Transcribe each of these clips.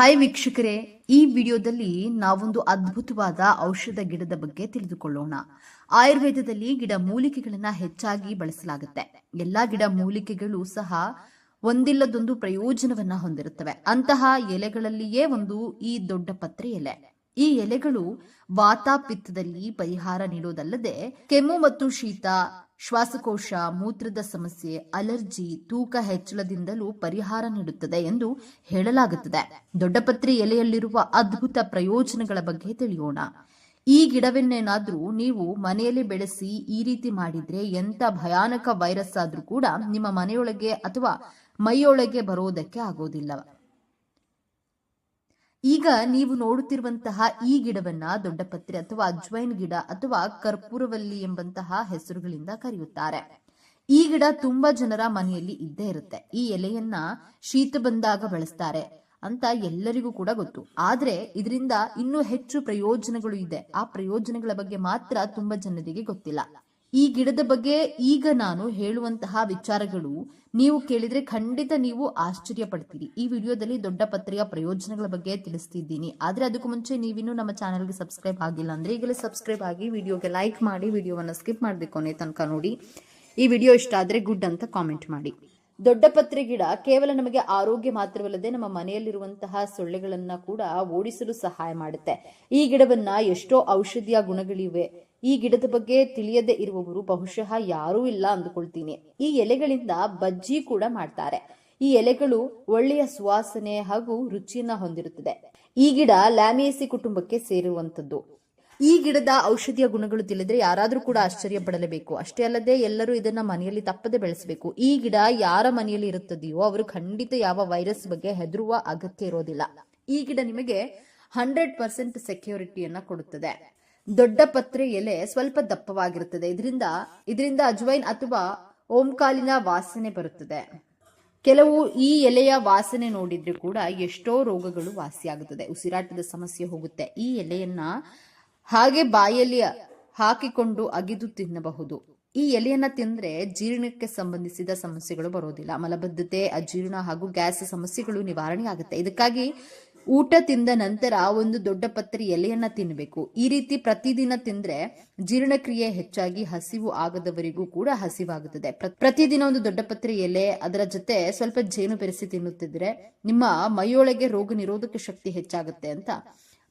Hi ವೀಕ್ಷಕರೇ, ಈ ವಿಡಿಯೋದಲ್ಲಿ ನಾವೊಂದು ಅದ್ಭುತವಾದ ಔಷಧ ಗಿಡದ ಬಗ್ಗೆ ತಿಳಿದುಕೊಳ್ಳೋಣ. ಆಯುರ್ವೇದದಲ್ಲಿ ಗಿಡ ಮೂಲಿಕೆಗಳನ್ನ ಹೆಚ್ಚಾಗಿ ಬಳಸಲಾಗುತ್ತೆ. ಎಲ್ಲಾ ಗಿಡ ಮೂಲಿಕೆಗಳು ಸಹ ಒಂದಿಲ್ಲದೊಂದು ಪ್ರಯೋಜನವನ್ನ ಹೊಂದಿರುತ್ತವೆ. ಅಂತಹ ಎಲೆಗಳಲ್ಲಿಯೇ ಒಂದು ಈ ದೊಡ್ಡ ಪತ್ರೆ ಎಲೆ. ಈ ಎಲೆಗಳು ವಾತಾಪಿತ್ತದಲ್ಲಿ ಪರಿಹಾರ ನೀಡೋದಲ್ಲದೆ ಕೆಮ್ಮು ಮತ್ತು ಶೀತ, ಶ್ವಾಸಕೋಶ, ಮೂತ್ರದ ಸಮಸ್ಯೆ, ಅಲರ್ಜಿ, ತೂಕ ಹೆಚ್ಚಳದಿಂದಲೂ ಪರಿಹಾರ ನೀಡುತ್ತದೆ ಎಂದು ಹೇಳಲಾಗುತ್ತದೆ. ದೊಡ್ಡಪತ್ರಿ ಎಲೆಯಲ್ಲಿರುವ ಅದ್ಭುತ ಪ್ರಯೋಜನಗಳ ಬಗ್ಗೆ ತಿಳಿಯೋಣ. ಈ ಗಿಡವನ್ನೇನಾದ್ರೂ ನೀವು ಮನೆಯಲ್ಲಿ ಬೆಳೆಸಿ ಈ ರೀತಿ ಮಾಡಿದ್ರೆ ಎಂತ ಭಯಾನಕ ವೈರಸ್ ಆದ್ರೂ ಕೂಡ ನಿಮ್ಮ ಮನೆಯೊಳಗೆ ಅಥವಾ ಮೈಯೊಳಗೆ ಬರೋದಕ್ಕೆ ಆಗೋದಿಲ್ಲ. ಈಗ ನೀವು ನೋಡುತ್ತಿರುವಂತಹ ಈ ಗಿಡವನ್ನ ದೊಡ್ಡಪತ್ರೆ ಅಥವಾ ಅಜ್ವೈನ್ ಗಿಡ ಅಥವಾ ಕರ್ಪೂರವಲ್ಲಿ ಎಂಬಂತಹ ಹೆಸರುಗಳಿಂದ ಕರೆಯುತ್ತಾರೆ. ಈ ಗಿಡ ತುಂಬಾ ಜನರ ಮನೆಯಲ್ಲಿ ಇದ್ದೇ ಇರುತ್ತೆ. ಈ ಎಲೆಯನ್ನ ಶೀತ ಬಂದಾಗ ಬಳಸ್ತಾರೆ ಅಂತ ಎಲ್ಲರಿಗೂ ಕೂಡ ಗೊತ್ತು. ಆದ್ರೆ ಇದರಿಂದ ಇನ್ನೂ ಹೆಚ್ಚು ಪ್ರಯೋಜನಗಳು ಇದೆ. ಆ ಪ್ರಯೋಜನಗಳ ಬಗ್ಗೆ ಮಾತ್ರ ತುಂಬಾ ಜನರಿಗೆ ಗೊತ್ತಿಲ್ಲ. ಈ ಗಿಡದ ಬಗ್ಗೆ ಈಗ ನಾನು ಹೇಳುವಂತಹ ವಿಚಾರಗಳು ನೀವು ಕೇಳಿದ್ರೆ ಖಂಡಿತ ನೀವು ಆಶ್ಚರ್ಯ ಪಡ್ತೀರಿ ಈ ವಿಡಿಯೋದಲ್ಲಿ ದೊಡ್ಡ ಪತ್ರೆಯ ಪ್ರಯೋಜನಗಳ ಬಗ್ಗೆ ತಿಳಿಸ್ತಿದ್ದೀನಿ. ಆದ್ರೆ ಅದಕ್ಕೂ ಮುಂಚೆ ನೀವಿನ್ನೂ ನಮ್ಮ ಚಾನೆಲ್ಗೆ ಸಬ್ಸ್ಕ್ರೈಬ್ ಆಗಿಲ್ಲ ಅಂದ್ರೆ ಈಗಲೇ ಸಬ್ಸ್ಕ್ರೈಬ್ ಆಗಿ ವಿಡಿಯೋಗೆ ಲೈಕ್ ಮಾಡಿ, ವಿಡಿಯೋವನ್ನು ಸ್ಕಿಪ್ ಮಾಡಬೇಕು ತನಕ ನೋಡಿ. ಈ ವಿಡಿಯೋ ಇಷ್ಟ ಆದ್ರೆ ಗುಡ್ ಅಂತ ಕಾಮೆಂಟ್ ಮಾಡಿ. ದೊಡ್ಡ ಪತ್ರೆ ಗಿಡ ಕೇವಲ ನಮಗೆ ಆರೋಗ್ಯ ಮಾತ್ರವಲ್ಲದೆ ನಮ್ಮ ಮನೆಯಲ್ಲಿರುವಂತಹ ಸೊಳ್ಳೆಗಳನ್ನ ಕೂಡ ಓಡಿಸಲು ಸಹಾಯ ಮಾಡುತ್ತೆ. ಈ ಗಿಡವನ್ನ ಎಷ್ಟೋ ಔಷಧಿಯ ಗುಣಗಳಿವೆ. ಈ ಗಿಡದ ಬಗ್ಗೆ ತಿಳಿಯದೆ ಇರುವವರು ಬಹುಶಃ ಯಾರೂ ಇಲ್ಲ ಅಂದುಕೊಳ್ತೀನಿ. ಈ ಎಲೆಗಳಿಂದ ಬಜ್ಜಿ ಕೂಡ ಮಾಡ್ತಾರೆ. ಈ ಎಲೆಗಳು ಒಳ್ಳೆಯ ಸುವಾಸನೆ ಹಾಗೂ ರುಚಿಯನ್ನ ಹೊಂದಿರುತ್ತದೆ. ಈ ಗಿಡ ಲ್ಯಾಮಿಯೇಸಿ ಕುಟುಂಬಕ್ಕೆ ಸೇರುವಂತದ್ದು ಈ ಗಿಡದ ಔಷಧಿಯ ಗುಣಗಳು ತಿಳಿದ್ರೆ ಯಾರಾದರೂ ಕೂಡ ಆಶ್ಚರ್ಯ ಪಡಲೇಬೇಕು. ಅಷ್ಟೇ ಅಲ್ಲದೆ ಎಲ್ಲರೂ ಇದನ್ನ ಮನೆಯಲ್ಲಿ ತಪ್ಪದೆ ಬೆಳೆಸಬೇಕು. ಈ ಗಿಡ ಯಾರ ಮನೆಯಲ್ಲಿ ಇರುತ್ತದೆಯೋ ಅವರು ಖಂಡಿತ ಯಾವ ವೈರಸ್ ಬಗ್ಗೆ ಹೆದರುವ ಅಗತ್ಯ ಇರೋದಿಲ್ಲ. ಈ ಗಿಡ ನಿಮಗೆ ಹಂಡ್ರೆಡ್ ಪರ್ಸೆಂಟ್ ಸೆಕ್ಯೂರಿಟಿಯನ್ನ ಕೊಡುತ್ತದೆ. ದೊಡ್ಡ ಪತ್ರೆ ಎಲೆ ಸ್ವಲ್ಪ ದಪ್ಪವಾಗಿರುತ್ತದೆ. ಇದರಿಂದ ಇದರಿಂದ ಅಜ್ವೈನ್ ಅಥವಾ ಓಂಕಾಲಿನ ವಾಸನೆ ಬರುತ್ತದೆ. ಕೆಲವು ಈ ಎಲೆಯ ವಾಸನೆ ನೋಡಿದ್ರೆ ಕೂಡ ಎಷ್ಟೋ ರೋಗಗಳು ವಾಸಿಯಾಗುತ್ತದೆ. ಉಸಿರಾಟದ ಸಮಸ್ಯೆ ಹೋಗುತ್ತೆ. ಈ ಎಲೆಯನ್ನ ಹಾಗೆ ಬಾಯಲ್ಲಿ ಹಾಕಿಕೊಂಡು ಅಗಿದು ತಿನ್ನಬಹುದು. ಈ ಎಲೆಯನ್ನ ತಿಂದ್ರೆ ಜೀರ್ಣಕ್ಕೆ ಸಂಬಂಧಿಸಿದ ಸಮಸ್ಯೆಗಳು ಬರೋದಿಲ್ಲ. ಮಲಬದ್ಧತೆ, ಅಜೀರ್ಣ ಹಾಗೂ ಗ್ಯಾಸ್ ಸಮಸ್ಯೆಗಳು ನಿವಾರಣೆ ಆಗುತ್ತೆ. ಇದಕ್ಕಾಗಿ ಊಟ ತಿಂದ ನಂತರ ಒಂದು ದೊಡ್ಡ ಪತ್ರೆ ಎಲೆಯನ್ನ ತಿನ್ನಬೇಕು ಈ ರೀತಿ ಪ್ರತಿದಿನ ತಿಂದ್ರೆ ಜೀರ್ಣಕ್ರಿಯೆ ಹೆಚ್ಚಾಗಿ ಹಸಿವು ಆಗದವರಿಗೂ ಕೂಡ ಹಸಿವಾಗುತ್ತದೆ. ಪ್ರ- ಪ್ರತಿದಿನ ಒಂದು ದೊಡ್ಡ ಪತ್ರೆ ಎಲೆ ಅದರ ಜೊತೆ ಸ್ವಲ್ಪ ಜೇನು ಬೆರೆಸಿ ತಿನ್ನುತ್ತಿದ್ರೆ ನಿಮ್ಮ ಮೈಯೊಳಗೆ ರೋಗ ನಿರೋಧಕ ಶಕ್ತಿ ಹೆಚ್ಚಾಗುತ್ತೆ ಅಂತ